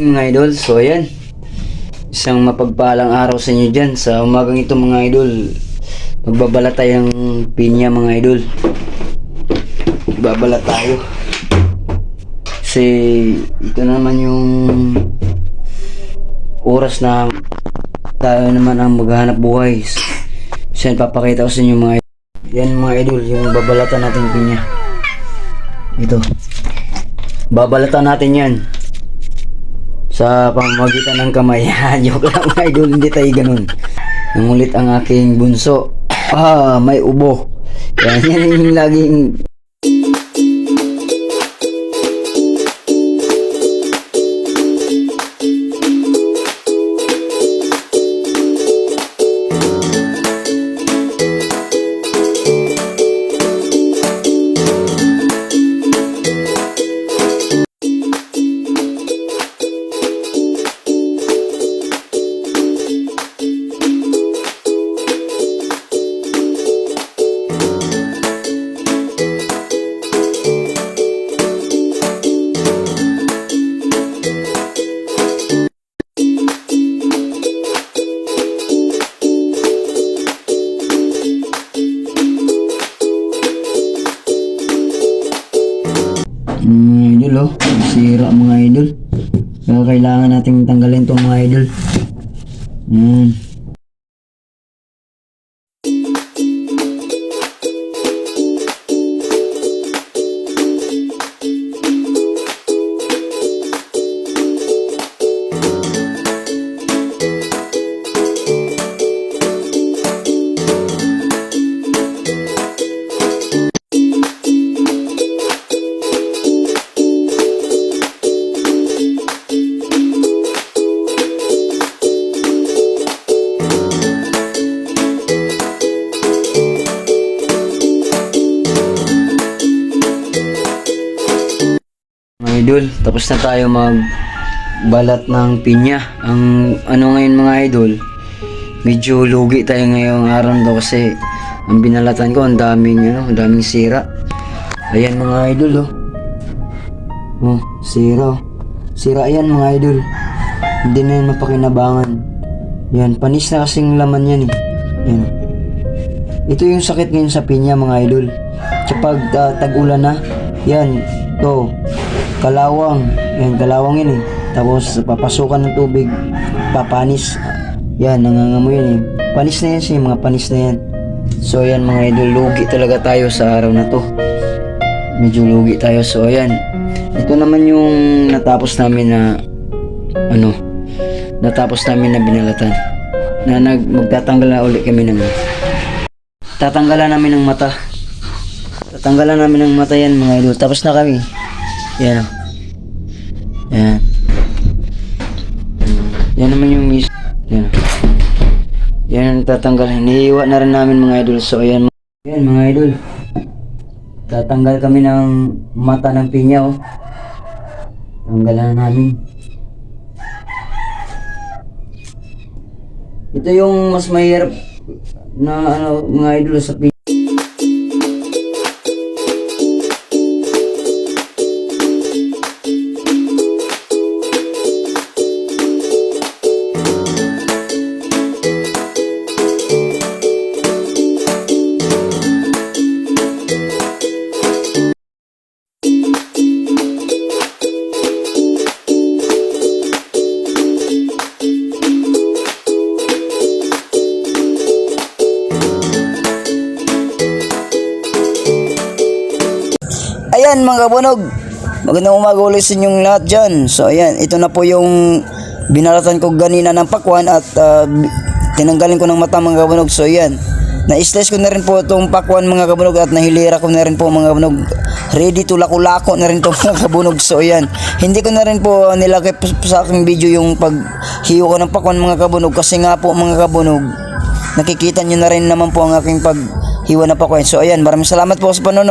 Mga idol, so ayan. Isang mapagpalang araw sa inyo dyan. Sa umagang ito mga idol, magbabala tayo ng pinya mga idol. Magbabala tayo. Kasi ito naman yung oras na tayo naman ang maghahanap buhay. So yan, papakita ko sa inyo mga idol. Yan mga idol, yung babalatan natin pinya. Ito. Babalatan natin yan sa pamamagitan ng kamay. Joke lang idol, hindi tayo ganun. Nangulit ang aking bunso. Ah, may ubo. Yan, yan yung laging mga idol oh. Sira mga idol. Kaya kailangan nating tanggalin tong mga idol. Yan. Idol, tapos na tayo magbalat ng pinya. Ang ano ngayon mga idol, medyo lugi tayo ngayong araw to kasi ang binalatan ko ang daming ano, ang daming sira. Ayan mga idol oh. Oh, sira. oh. Sira yan mga idol. Hindi na yan mapakinabangan. Yan, panis na kasing laman yan eh. Yan. Ito yung sakit ngayon sa pinya mga idol. Kapag ah, tag-ulan na, yan, to, kalawang, yan, kalawang yan eh. Tapos papasukan ng tubig, papanis. Yan, nangangamoy yan eh. Panis na yan siya, mga panis na yan. So yan mga idol, lugi talaga tayo sa araw na to. Medyo lugi tayo. So ayan, ito naman yung natapos namin na ano, natapos namin na binalatan. Na nag, magtatanggal na ulit kami ng tatanggalan namin ng mata. Tatanggalan namin ng mata yan mga idol. Tapos na kami. Yan. Yan. Yan naman yung mis... Yan. Yan ang tatanggalan. Hinihiwa na rin namin mga idol. So ayan. Yan mga idol. Tatanggal kami ng mata ng pinya oh. Tanggalan na namin. Ito yung mas mahirap na ano, mga idol sa pinya. Ayan mga kabunog, magandang umaga ulit sa inyong lahat dyan. So ayan, ito na po yung binalatan ko ganina ng pakwan at ah, bi- tinanggalin ko ng mata mga kabunog. So ayan, na-slice ko na rin po itong pakwan mga kabunog at nahilira ko na rin po mga kabunog. Ready to lako-lako na rin to mga kabunog. So ayan, hindi ko na rin po nilagay po sa aking video yung paghiyo ko ng pakwan mga kabunog kasi nga po mga kabunog, nakikita nyo na rin naman po ang aking paghiwa na pakwan. So ayan, maraming salamat po sa panonood.